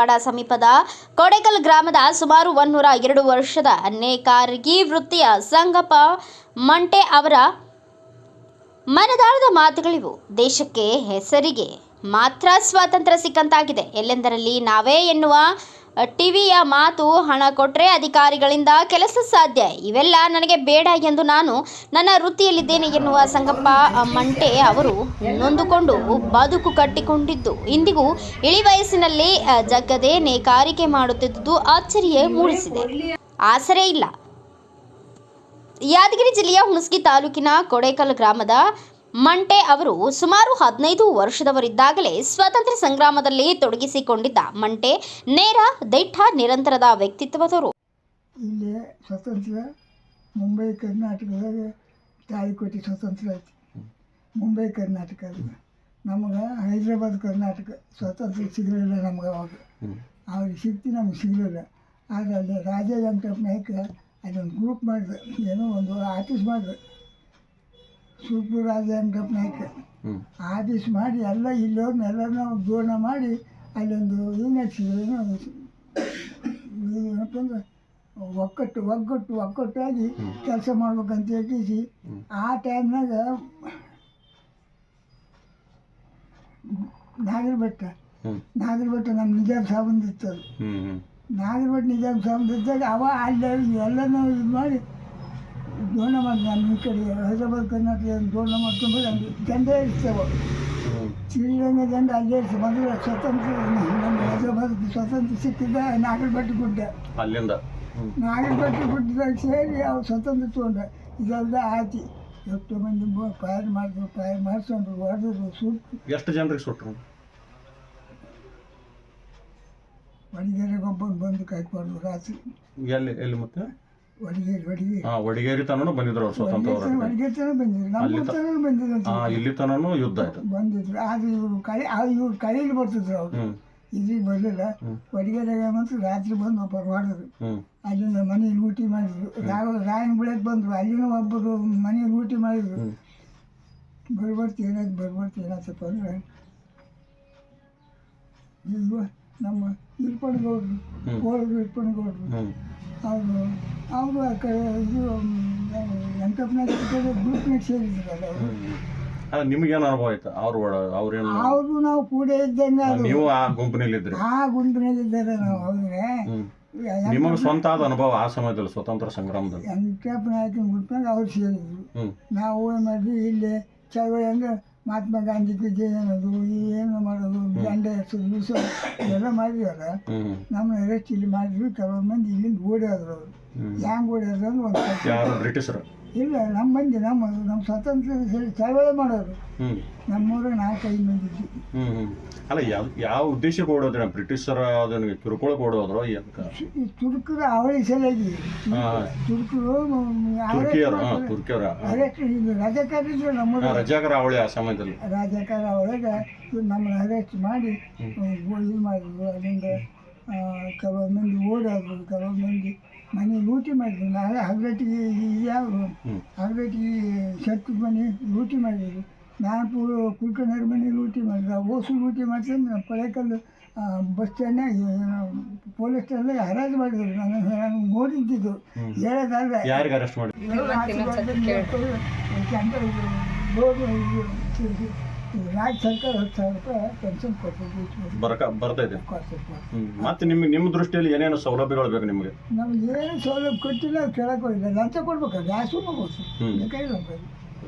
ಪಾಡ ಸಮೀಪದ ಕೊಡೆಕಲ್ ಗ್ರಾಮದ ಸುಮಾರು ಒಂದೂರ ಎರಡು ವರ್ಷದ ನೇಕಾರಿಗಿ ವೃತ್ತಿಯ ಸಂಗಪ್ಪ ಮಂಟೆ ಅವರ ಮನದಾಳದ ಮಾತುಗಳಿವು. ದೇಶಕ್ಕೆ ಹೆಸರಿಗೆ ಮಾತ್ರ ಸ್ವಾತಂತ್ರ್ಯ ಸಿಕ್ಕಂತಾಗಿದೆ. ಎಲ್ಲೆಂದರಲ್ಲಿ ನಾವೇ ಎನ್ನುವ ಟಿವಿಯ ಮಾತು ಹಣ ಕೊಟ್ಟರೆ ಅಧಿಕಾರಿಗಳಿಂದ ಕೆಲಸ ಸಾಧ್ಯ. ಇವೆಲ್ಲ ನನಗೆ ಬೇಡ ಎಂದು ನಾನು ನನ್ನ ವೃತ್ತಿಯಲ್ಲಿದ್ದೇನೆ ಎನ್ನುವ ಸಂಗಪ್ಪ ಮಂಟೆ ಅವರು ನೊಂದುಕೊಂಡು ಬದುಕು ಕಟ್ಟಿಕೊಂಡಿದ್ದು. ಇಂದಿಗೂ ಇಳಿ ವಯಸ್ಸಿನಲ್ಲಿ ಜಗ್ಗದೆ ನೇಕಾರಿಕೆ ಮಾಡುತ್ತಿದ್ದುದು ಆಶ್ಚರ್ಯ ಮೂಡಿಸಿದೆ. ಆಸರೆ ಇಲ್ಲ. ಯಾದಗಿರಿ ಜಿಲ್ಲೆಯ ಹುಣಸ್ಗಿ ತಾಲೂಕಿನ ಕೊಡೇಕಲ್ ಗ್ರಾಮದ ಮಂಟೆ ಅವರು ಸುಮಾರು ಹದಿನೈದು ವರ್ಷದವರಿದ್ದಾಗಲೇ ಸ್ವಾತಂತ್ರ್ಯ ಸಂಗ್ರಾಮದಲ್ಲಿ ತೊಡಗಿಸಿಕೊಂಡಿದ್ದ ಮಂಟೆ ನೇರ ದಿಟ್ಟ ನಿರಂತರದ ವ್ಯಕ್ತಿತ್ವದವರು. ಇಲ್ಲಿ ಸ್ವತಂತ್ರ ಮುಂಬೈ ಕರ್ನಾಟಕದಾಗ ತಾಳಿಕೋಟೆ ಸ್ವತಂತ್ರ ಐತಿ ಮುಂಬೈ ಕರ್ನಾಟಕ ನಮಗೆ ಹೈದ್ರಾಬಾದ್ ಕರ್ನಾಟಕ ಸ್ವತಂತ್ರ ಸಿಗಲಿಲ್ಲ ನಮ್ಗೆ ಅವಾಗ. ಅವ್ರಿಗೆ ಸಿಕ್ತಿ ನಮ್ಗೆ ಸಿಗಲಿಲ್ಲ. ಆದರೆ ಅಲ್ಲಿ ರಾಜ ವೆಂಕಟಪ್ಪ ನಾಯ್ಕ ಅದೊಂದು ಗ್ರೂಪ್ ಮಾಡಿದೆ. ಏನೋ ಒಂದು ಆಫೀಸ್ ಮಾಡಿದೆ. ಸೂಪರ್ ರಾಜ ವೆಂಕಟಪ್ಪ ನಾಯ್ಕ ಆಫೀಸ್ ಮಾಡಿ ಎಲ್ಲ ಇಲ್ಲೋರ್ನ ಎಲ್ಲರನ್ನ ಜೋಡಣೆ ಮಾಡಿ ಅಲ್ಲೊಂದು ಇದು ಏನಪ್ಪ ಅಂದ್ರೆ ಒಕ್ಕಟ್ಟು ಒಗ್ಗಟ್ಟು ಒಕ್ಕಟ್ಟಾಗಿ ಕೆಲಸ ಮಾಡ್ಬೇಕಂತ ಹೇಳಿಸಿ ಆ ಟೈಮ್ನಾಗ ನಾಗರ ಬೆಟ್ಟ ನಾಗರ ಬೆಟ್ಟ ನಮ್ಮ ನಿಜಾಮ್ ಸಾಬಂದಿತ್ತು ಅದು. ನಾಗರ ಬೆಟ್ಟ ನಿಜಾಮ್ ಸಾಬಂದಿದ್ದಾಗ ಅವ ಅಲ್ಲಿ ಎಲ್ಲನೂ ಇದು ಮಾಡಿ ಜೋಡಣೆ ಮಾಡಿ ನಮ್ಮ ಈ ಕಡೆ ಹೈದರಾಬಾದ್ ಕರ್ನಾಟಕ ದೋಣ ಮಾಡ್ಕೊಂಡು ಅಲ್ಲಿ ಗಂಡ ಇರ್ತೇವೆ ಶ್ರೀರಂಗ ಗಂಡ ಅಲ್ಲೇ ಇರ್ತದೆ ಮೊದಲು ಸ್ವತಂತ್ರ ನಮ್ಮ ಹೈದರಾಬಾದ್ ಸ್ವತಂತ್ರ ಸಿಕ್ಕಿದ್ದ ನಾಗರ ಬೆಟ್ಟ ಗುಡ್ಡ. ಅಲ್ಲಿಂದ. ನಾಗರಬೆಟ್ಟ ಗುಡ್ಡದಾಗ ಸೇರಿ ಅವ್ರು ಸ್ವತಂತ್ರ ತೊಗೊಂಡೆ. ಇದೆಲ್ಲ ಆಯ್ತು ಎಷ್ಟು ಮಂದಿ ಫೈರ್ ಮಾಡಿದ್ರು ಫೈರ್ ಮಾಡಿಸ್ಕೊಂಡ್ರು ಹೊಡೆದ್ರು ಸುಟ್ಟು. ಎಷ್ಟು ಜನರಿಗೆ ಸುಟ್ಟರು ಒಡಿಗೆರೆಗೆ ಒಬ್ಬನು ಬಂದು ಕಾಯ್ಕೊಂಡು ರಾತ್ರಿ ಎಲ್ಲಿ ಎಲ್ಲಿ ಮತ್ತೆ? ಒಡಿಗೇರಿ ಒಡಿಗೇರಿ ಹಾ ವಡಿಗೇರಿ ತನೂ ಬಂದಿದ್ರು ಅವ್ರು ಸ್ವತಂತ್ರ ಹೋರಾಟ ಒಡಿಗೇರಿ ತನಕ ಬಂದಿದ್ರು. ನಮ್ಮ ತನಕ ಬಂದಿದ್ರು ಹಾ ಇಲ್ಲಿ ತನೂ ಯುದ್ಧ ಆಯ್ತು. ಬಂದಿದ್ರು. ಆದ್ರೆ ಇವರು ಕೈ ಇವ್ರು ಕೈಯಲ್ಲಿ ಬರ್ತಿದ್ರು ಅವ್ರು. ಇಲ್ಲಿ ಇದ್ರಿಗೆ ಬರಲಿಲ್ಲ. ಒಡಿಗೆರೆಗೆ ಬಂತು ರಾತ್ರಿ ಬಂದು ಒಬ್ಬರು ಮಾಡಿದ್ರು ಅಲ್ಲಿಂದ ಮನೆ ಊಟಿ ಮಾಡಿದ್ರು. ರಾವ ರಾಯನ ಬೆಳಗ್ಗೆ ಬಂದರು. ಅಲ್ಲಿನ ಒಬ್ಬರು ಮನೆ ಊಟಿ ಮಾಡಿದ್ರು. ಬರ್ಬರ್ತಿ ಏನಾಯ್ತು ಬರ್ಬರ್ತಿ ಏನಾಯ್ತಪ್ಪ ಅಂದ್ರೆ ನಮ್ಮ ಇರ್ಪಣ್ಗೌಡ್ರು ಹೋಳಿಗೆ ಇರ್ಪಣ್ಗೌಡ್ರು ಅವರು ಅವರು ಆ ಕಡೆ ಇದು ವೆಂಕಪ್ಪನಾಗ ಕಡೆ ಗ್ರೂಪ್ನಾಗ ಸೇರಿದ್ರಲ್ಲ ಅವರು. ಅಲ್ಲ ನಿಮ್ಗೇನು ಅನುಭವ ಆಯ್ತು? ಅವ್ರ ಅವ್ರೇನು ಅವರು ನಾವು ಕೂಡ ಇದ್ದಂಗ ಅದು. ನೀವು ಆ ಗುಂಪಿನಲ್ಲಿ ಇದ್ರಿ. ಆ ಗುಂಪಿನಾಗಿದ್ದಾರೆ ನಾವು ಅವ್ರಿಗೆ ನಿಮಗೆ ಸ್ವಂತ ಆದ ಅನುಭವ ಆ ಸಮಯದಲ್ಲಿ ಸ್ವತಂತ್ರ ಸಂಗ್ರಾಮದಲ್ಲಿ? ವೆಂಕಟಪ್ಪ ನಾಯಕನ ಗುಂಪಿನಾಗ ಅವ್ರು ಸೇರಿದ್ರು. ನಾವು ಏನು ಮಾಡಿದ್ವಿ ಇಲ್ಲಿ ಚಳವಳಿ ಅಂದ್ರೆ ಮಹಾತ್ಮ ಗಾಂಧಿ ಪೂಜೆ ಏನದು ಏನು ಮಾಡೋದು ದಂಡ ಎರ್ಸೋದು ಎಲ್ಲ ಹ್ಮ್. ನಮ್ಮ ಅರೆಸ್ಟ್ ಇಲ್ಲಿ ಮಾಡಿದ್ರು ಕೆಲವು ಮಂದಿ ಇಲ್ಲಿಂದ ಓಡ್ಯಾದ್ರು ಅವರು ಓಡಿ ಓಡ್ಯಾದ್ರು ಅಂದ್ರೆ ಒಂದು ಯಾರು ಬ್ರಿಟಿಷರು? ಇಲ್ಲ ನಮ್ಮ ಮಂದಿ ನಮ್ಮ ನಮ್ಮ ಸ್ವಾತಂತ್ರ್ಯ ಹೇಳಿ ಚಳವಳಿ ಮಾಡೋರು. ನಮ್ಮೂರಾಗ ನಾಲ್ಕೈದು ಮಂದಿ ಇದ್ವಿ. ಹ್ಮ್ ಅಲ್ಲ ಯಾವ ಯಾವ ಉದ್ದೇಶ ಕೊಡೋದ್ರೆ ಬ್ರಿಟಿಷರ ಅದನ್ನ ಕಿರುಕುಳಕ್ಕೆ ಓಡೋದ್ರು ಏನಕ್ಕ ಈ ತುರ್ಕರು ಅವಳಿ ಸಲಾಗಿ ತುರ್ಕರು ತುರ್ಕಿಯರು ಹಾ ತುರ್ಕಿಯರ ಇದ್ರು ನಮ್ಮ ರಜಾಕರ ಅವಳಿ ಆ ಸಮಯದಲ್ಲಿ. ರಾಜಕಾರ ಅವಳಿಗೆ ನಮ್ಮನ್ನ ಅರೆಸ್ಟ್ ಮಾಡಿ ಇದು ಮಾಡಿದ್ರು ಅದರಿಂದ ಕೆಲವು ಮಂದಿ ಓಡೋದ್ರು ಕೆಲವು ಮಂದಿ ಮನೆ ಲೂಟಿ ಮಾಡಿದ್ರು. ನಾಳೆ ಹಗಲಟ್ಟಿಗೆ ಯಾವ ಹ್ಮ್. ಹಗಲಟ್ಟಿಗೆ ಶೆಟ್ಟ ಮನೆ ಲೂಟಿ ಮಾಡಿದರು. ನಾನು ಪೂರ್ವ ಕುಲ್ಕರ್ಣರ ಮನೆ ಲೂಟಿ ಮಾಡಿದ್ರು. ಆ ಓಸು ಲೂಟಿ ಮಾಡ್ಕೊಂಡು ಪಳೆಕಲ್ಲು ಬಸ್ ಸ್ಟ್ಯಾಂಡ್ನಾಗ ಪೊಲೀಸ್ ಸ್ಟ್ಯಾಂಡ್ನಾಗ ಹರಾಜು ಮಾಡಿದ್ರು. ನಾನು ನಾನು ನೋಡಿದ್ದಿದ್ದು ಹೇಳೋದಲ್ಲ ಯಾರಿಗೆ ಅರೆಸ್ಟ್ ಮಾಡಿ ರಾಜ್ಯ ಸರ್ಕಾರ ಹತ್ತು ಸಾವಿರ ರೂಪಾಯಿ ಪೆನ್ಷನ್ ಬರಕ ಬರ್ತೈತೆ ಇದೆ ಮತ್ತೆ ನಿಮ್ಗೆ ನಿಮ್ಮ ದೃಷ್ಟಿಯಲ್ಲಿ ಏನೇನು ಸೌಲಭ್ಯಗಳು ಬೇಕು ನಿಮಗೆ? ನಮ್ಗೆ ಏನು ಸೌಲಭ್ಯ ಕೊಟ್ಟಿಲ್ಲ ಅದು ಕೇಳಕ್ಕೆ ಹೋಗಿಲ್ಲ. ಲಂಚ ಕೊಡ್ಬೇಕು? ಗ್ಯಾಸು ಲಂಚ ಹ್ಮ್. ಬೇಕಾಗಿಲ್ಲ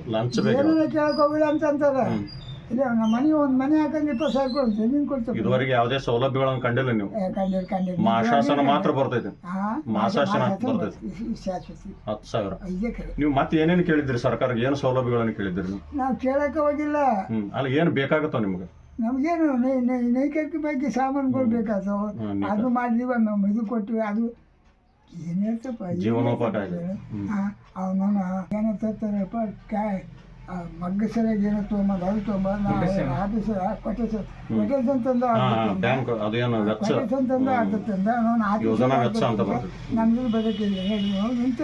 ಲಂಚ ಬೇಕು? ಕೇಳಕ್ಕೆ ಹೋಗಿಲ್ಲ ಅಂತ ಅಂತಾರೆ. ಹ್ಮ್. ಇಲ್ಲ ನಮ್ಮ ಮನೆ ಒಂದು ಮನೆ ಹಾಕಂದ್ರೆ ಇಪ್ಪತ್ತು ಸಾವಿರ ಕೊಡ್ತೀವಿ ನೀನು ಕೊಡ್ತೀವಿ ಇದುವರೆಗೆ ಯಾವುದೇ ಸೌಲಭ್ಯಗಳನ್ನು ಕಂಡಿಲ್ಲ ನೀವು. ಕಂಡಿಲ್ಲ ಕಂಡಿಲ್ಲ. ಮಾಶಾಸನ ಮಾತ್ರ ಬರ್ತೈತೆ ಮಾಸಾಸನ ಬರ್ತೈತೆ ಶಾಶ್ವತಿ. ಹತ್ತು ಸಾವಿರ. ಇದೇ ಕರೆ ನೀವು ಮತ್ತೆ ಏನೇನು ಕೇಳಿದ್ರಿ ಸರ್ಕಾರಕ್ಕೆ? ಏನು ಸೌಲಭ್ಯಗಳನ್ನು ಕೇಳಿದ್ರಿ ನೀವು? ನಾವು ಕೇಳಕ್ಕೆ ಹೋಗಿಲ್ಲ. ಹ್ಮ್ ಅಲ್ಲ ಏನು ಬೇಕಾಗತ್ತವ ನಿಮ್ಗೆ? ನಮಗೇನು ನೈಕೈಕ ಬಗ್ಗೆ ಸಾಮಾನುಗಳು ಬೇಕಾದವು. ಅದು ಮಾಡಿದ್ವಿ ನಮ್ಮ ಇದು ಕೊಟ್ಟಿವಿ ಅದು ಏನು ಹೇಳ್ತಪ್ಪ ಜೀವನೋಪಾಯ. ಅವನ ಏನೋ ತರ್ತಾರಪ್ಪ ಕಾಯ್ ಆ ಮಗ್ಗ ಸರಿಯಾಗಿ ಏನೋ ತೊಗೊಂಬಂದು ಅದು ತೊಗೊಂಬಂದು ಆಫೀಸ್ ಕೊಟೇಶನ್ ಕೊಟೇಶನ್ ತಂದು ಹಾ ಆಗ್ತದೆ ಬ್ಯಾಂಕ್ ಅದೇನು ವೆಚ್ಚ. ಕೊಟೇಶನ್ ತಂದು. ಆಗ್ತದೆ ನಾನು ಯೋಜನಾ ವೆಚ್ಚ ಅಂತ ಬರ್ತದೆ. ನಮ್ದು ಬದುಕಿಲ್ಲ ಹೇಳಿ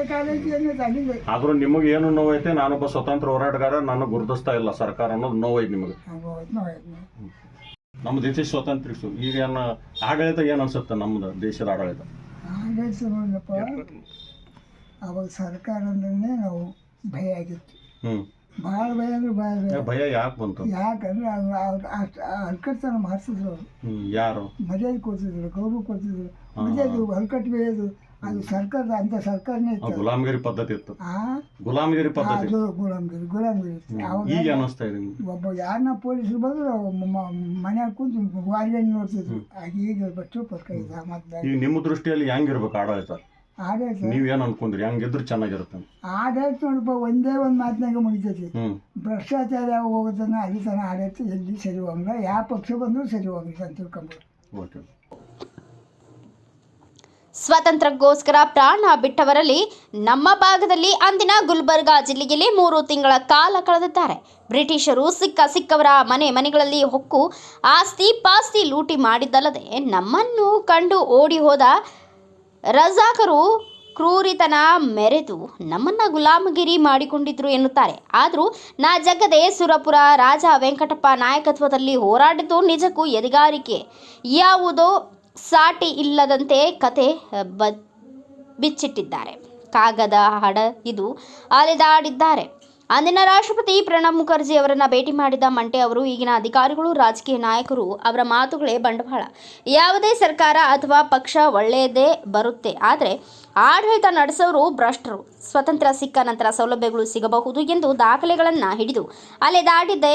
ಕಾಲೇಜ್ ಏನೈತೆ ಅಲ್ಲಿಂದ ಆದ್ರೂ ನಿಮಗೆ ಏನು ನೋವೈತೆ? ನಾನೊಬ್ಬ ಸ್ವತಂತ್ರ ಹೋರಾಟಗಾರ. ನಾನು ಗುರುತಿಸ್ತಾ ಇಲ್ಲ ಸರ್ಕಾರ ಅನ್ನೋದು ನೋವೈತೆ ನಿಮಗೆ. ನಮ್ಮ ದೇಶ ಸ್ವಾತಂತ್ರ್ಯ ಈಗ ಏನು ಆಡಳಿತ ಏನು ಅನ್ಸುತ್ತೆ ನಮ್ದು ದೇಶದ ಆಡಳಿತ? ಆಡಳಿತ ನೋಡಪ್ಪ ಅವಾಗ ಸರ್ಕಾರ ಅಂದ್ರೆ ನಾವು ಭಯ ಆಗಿತ್ತು. ಹ್ಮ್. ಭಾಳ ಭಯ ಅಂದ್ರೆ ಭಾಳ ಭಯ. ಭಯ ಯಾಕೆ ಬಂತು? ಯಾಕಂದ್ರೆ ಅದು ಅಷ್ಟು ಹಲ್ಕಟ್ಟತನ ಮಾಡಿಸಿದ್ರು ಅವರು. ಯಾರು? ಮಜಾ ಕೊಡ್ತಿದ್ರು ಗೌರವ ಕೊಡ್ತಿದ್ರು ಮಜಾದು ಹಲ್ಕಟ್ಟು ಬೇಯೋದು ಅದು ಸರ್ಕಾರದ ಅಂತ ಸರ್ಕಾರನೇ ಇತ್ತು. ಗುಲಾಮಗಿರಿ ಪದ್ಧತಿ ಇತ್ತು. ಆ? ಗುಲಾಮಗಿರಿ ಪದ್ಧತಿ. ಅದು ಗುಲಾಮಗಿರಿ ಗುಲಾಮಗಿರಿ ಈಗ ಅನ್ನಿಸ್ತಾ ಇದೆ? ಒಬ್ಬ ಯಾರನ್ನ ಪೊಲೀಸರು ಬಂದ್ರು ಮನ್ಯಾಗ ಕುಂತು ವಾರಿಗಂಡು ನೋಡ್ತಿದ್ರು. ಈಗ ಇದೆ ಮತ್ತೆ ಈಗ ನಿಮ್ಮ ದೃಷ್ಟಿಯಲ್ಲಿ ಹೆಂಗಿರ್ಬೇಕು ಆಡಳಿತ? ಆಡಳಿತ ನೀವ್ ಏನ್ ಅನ್ಕೊಂಡ್ರಿ ಹೆಂಗಿದ್ರೆ ಚೆನ್ನಾಗಿರುತ್ತೆ ಆಡಳಿತ ನೋಡಪ್ಪ ಒಂದೇ ಒಂದು ಮಾತಿನಾಗ ಮುಗಿತೈತಿ. ಭ್ರಷ್ಟಾಚಾರ ಯಾವ ಹೋಗುತ್ತಾನ ಅಲ್ಲಿ ತನ ಆಡಳಿತ ಎಲ್ಲಿ ಸರಿ ಹೋಗಲ್ಲ ಯಾವ ಪಕ್ಷ ಬಂದರೂ ಸರಿ ಹೋಗಲ್ಲ ಅಂತ ತಿಳ್ಕೊಂಬೋದು. ಓಕೆ. ಸ್ವಾತಂತ್ರ್ಯಕ್ಕೋಸ್ಕರ ಪ್ರಾಣ ಬಿಟ್ಟವರಲ್ಲಿ ನಮ್ಮ ಭಾಗದಲ್ಲಿ ಅಂದಿನ ಗುಲ್ಬರ್ಗಾ ಜಿಲ್ಲೆಯಲ್ಲಿ ಮೂರು ತಿಂಗಳ ಕಾಲ ಕಳೆದಿದ್ದಾರೆ. ಬ್ರಿಟಿಷರು ಸಿಕ್ಕ ಸಿಕ್ಕವರ ಮನೆ ಮನೆಗಳಲ್ಲಿ ಹೊಕ್ಕು ಆಸ್ತಿ ಪಾಸ್ತಿ ಲೂಟಿ ಮಾಡಿದ್ದಲ್ಲದೆ ನಮ್ಮನ್ನು ಕಂಡು ಓಡಿ ಹೋದ ರಜಾಕರು ಕ್ರೂರಿತನ ಮೆರೆದು ನಮ್ಮನ್ನ ಗುಲಾಮಗಿರಿ ಮಾಡಿಕೊಂಡಿದ್ರು ಎನ್ನುತ್ತಾರೆ. ಆದರೂ ನಾ ಜಗದೆ ಸುರಪುರ, ರಾಜ ವೆಂಕಟಪ್ಪ ನಾಯಕತ್ವದಲ್ಲಿ ಹೋರಾಡಿದ್ದು ನಿಜಕ್ಕೂ ಎದೆಗಾರಿಕೆ. ಯಾವುದೋ ಸಾಟಿ ಇಲ್ಲದಂತೆ ಕತೆ ಬ, ಬಿಚ್ಚಿಟ್ಟಿದ್ದಾರೆ. ಕಾಗದ, ಹಡ, ಇದು ಅಲೆದಾಡಿದ್ದಾರೆ. ಅಂದಿನ ರಾಷ್ಟ್ರಪತಿ ಪ್ರಣಬ್ ಮುಖರ್ಜಿ ಅವರನ್ನ ಭೇಟಿ ಮಾಡಿದ ಮಂಟೆ ಅವರು, ಈಗಿನ ಅಧಿಕಾರಿಗಳು, ರಾಜಕೀಯ ನಾಯಕರು ಅವರ ಮಾತುಗಳೇ ಬಂಡವಾಳ. ಯಾವುದೇ ಸರ್ಕಾರ ಅಥವಾ ಪಕ್ಷ ಒಳ್ಳೆಯದೇ ಬರುತ್ತೆ. ಆದರೆ ಆಡಳಿತ ನಡೆಸೋರು ಭ್ರಷ್ಟರು. ಸ್ವತಂತ್ರ ಸಿಕ್ಕ ನಂತರ ಸೌಲಭ್ಯಗಳು ಸಿಗಬಹುದು ಎಂದು ದಾಖಲೆಗಳನ್ನು ಹಿಡಿದು ಅಲೆದಾಡಿದ್ದೆ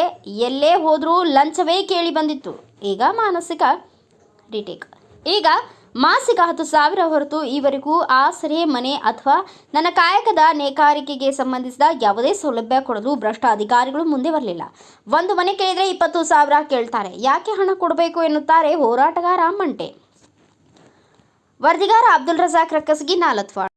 ಎಲ್ಲೇ ಹೋದರೂ ಲಂಚವೇ ಕೇಳಿ ಬಂದಿತ್ತು. ಈಗ ಮಾನಸಿಕ ರಿಟೇಕ್. ಈಗ ಮಾಸಿಕ ಹತ್ತು ಸಾವಿರ ಹೊರತು ಈವರೆಗೂ ಆಸರೆ ಮನೆ ಅಥವಾ ನನ್ನ ಕಾಯಕದ ನೇಕಾರಿಕೆಗೆ ಸಂಬಂಧಿಸಿದ ಯಾವುದೇ ಸೌಲಭ್ಯ ಕೊಡಲು ಭ್ರಷ್ಟ ಅಧಿಕಾರಿಗಳು ಮುಂದೆ ಬರಲಿಲ್ಲ. ಒಂದು ಮನೆ ಕೇಳಿದರೆ ಇಪ್ಪತ್ತು ಸಾವಿರ ಕೇಳ್ತಾರೆ. ಯಾಕೆ ಹಣ ಕೊಡಬೇಕು ಎನ್ನುತ್ತಾರೆ ಹೋರಾಟಗಾರ ಮಂಟೆ. ವರದಿಗಾರ ಅಬ್ದುಲ್ ರಜಾಕ್ ರಕ್ಕಸಗಿ ನಾಲತ್ವಾಡ್.